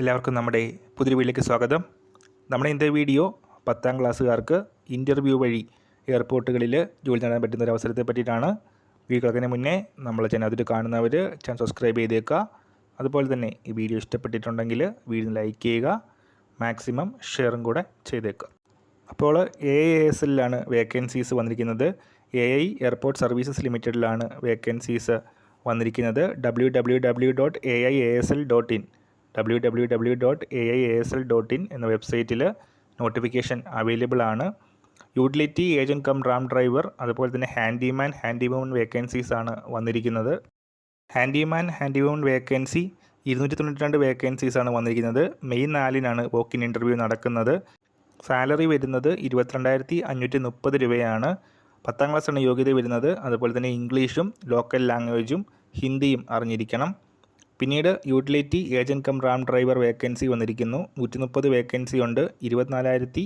എല്ലാവർക്കും നമ്മുടെ പുതിയ വീട്ടിലേക്ക് സ്വാഗതം. നമ്മുടെ ഇന്നത്തെ വീഡിയോ പത്താം ക്ലാസ്സുകാർക്ക് ഇന്റർവ്യൂ വഴി എയർപോർട്ടുകളിൽ ജോലി നേടാൻ പറ്റുന്ന ഒരു അവസരത്തെ പറ്റിയിട്ടാണ്. വീഡിയോ കിടക്കുന്നതിന് മുന്നേ നമ്മളെ ചാനൽ അതിൽ കാണുന്നവർ ചാനൽ സബ്സ്ക്രൈബ് ചെയ്തേക്കുക. അതുപോലെ തന്നെ ഈ വീഡിയോ ഇഷ്ടപ്പെട്ടിട്ടുണ്ടെങ്കിൽ വീഡിയോ ലൈക്ക് ചെയ്യുക മാക്സിമം ഷെയറും കൂടെ ചെയ്തേക്കുക. അപ്പോൾ എ എസ് എല്ലാണ് വേക്കൻസീസ് വന്നിരിക്കുന്നത്. എ ഐ എയർപോർട്ട് സർവീസസ് ലിമിറ്റഡിലാണ് വേക്കൻസീസ് വന്നിരിക്കുന്നത്. W W W dot A I A S L dot in W W W dot A I A S L dot in എന്ന വെബ്സൈറ്റിൽ നോട്ടിഫിക്കേഷൻ അവൈലബിൾ ആണ്. Utility agent cum ramp driver അതുപോലെ തന്നെ handyman handy woman vacancies ആണ് വന്നിരിക്കുന്നത്. Handyman handy woman vacancy ഇരുന്നൂറ്റി തൊണ്ണൂറ്റി രണ്ട് വേക്കൻസീസ് ആണ് വന്നിരിക്കുന്നത്. മെയ് നാലിനാണ് വോക്കിൻ ഇന്റർവ്യൂ നടക്കുന്നത്. സാലറി വരുന്നത് ഇരുപത്തിരണ്ടായിരത്തി അഞ്ഞൂറ്റി മുപ്പത് രൂപയാണ്. പത്താം ക്ലാസ്സാണ് യോഗ്യത വരുന്നത്. അതുപോലെ തന്നെ ഇംഗ്ലീഷും ലോക്കൽ ലാംഗ്വേജും ഹിന്ദിയും അറിഞ്ഞിരിക്കണം. പിന്നീട് utility agent cum ramp driver vacancy വന്നിരിക്കുന്നു. നൂറ്റി മുപ്പത് വേക്കൻസി ഉണ്ട്. ഇരുപത്തിനാലായിരത്തി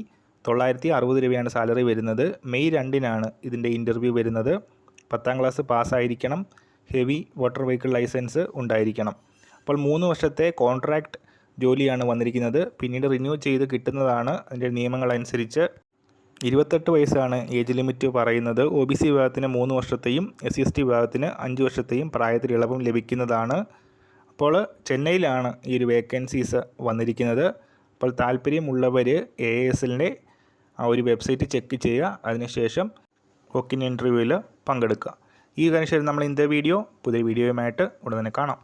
തൊള്ളായിരത്തി അറുപത് രൂപയാണ് സാലറി വരുന്നത്. മെയ് രണ്ടിനാണ് ഇതിന്റെ ഇന്റർവ്യൂ വരുന്നത്. പത്താം ക്ലാസ് പാസ്സായിരിക്കണം. ഹെവി വാട്ടർ വെഹിക്കിൾ ലൈസൻസ് ഉണ്ടായിരിക്കണം. അപ്പോൾ മൂന്ന് വർഷത്തെ കോൺട്രാക്റ്റ് ജോലിയാണ് വന്നിരിക്കുന്നത്. പിന്നീട് റിന്യൂ ചെയ്ത് കിട്ടുന്നതാണ് അതിന്റെ നിയമങ്ങളനുസരിച്ച്. ഇരുപത്തെട്ട് വയസ്സാണ് ഏജ് ലിമിറ്റ് പറയുന്നത്. ഒ ബി സി വിഭാഗത്തിന് മൂന്ന് വർഷത്തെയും എസ് സി എസ് ടി വിഭാഗത്തിന് അഞ്ച് വർഷത്തെയും പ്രായത്തിൽ ഇളവും ലഭിക്കുന്നതാണ്. അപ്പോൾ ചെന്നൈയിലാണ് ഈ ഒരു വേക്കൻസീസ് വന്നിരിക്കുന്നത്. അപ്പോൾ താല്പര്യമുള്ളവർ എ എസ് എല്ലിന്റെ ആ ഒരു വെബ്സൈറ്റ് ചെക്ക് ചെയ്യുക. അതിനുശേഷം കൊക്കിൻ ഇന്റർവ്യൂവിൽ പങ്കെടുക്കുക. ഈ കാര്യം ശരി നമ്മൾ ഇന്നത്തെ വീഡിയോ പുതിയ വീഡിയോയുമായിട്ട് ഉടൻ തന്നെ കാണാം.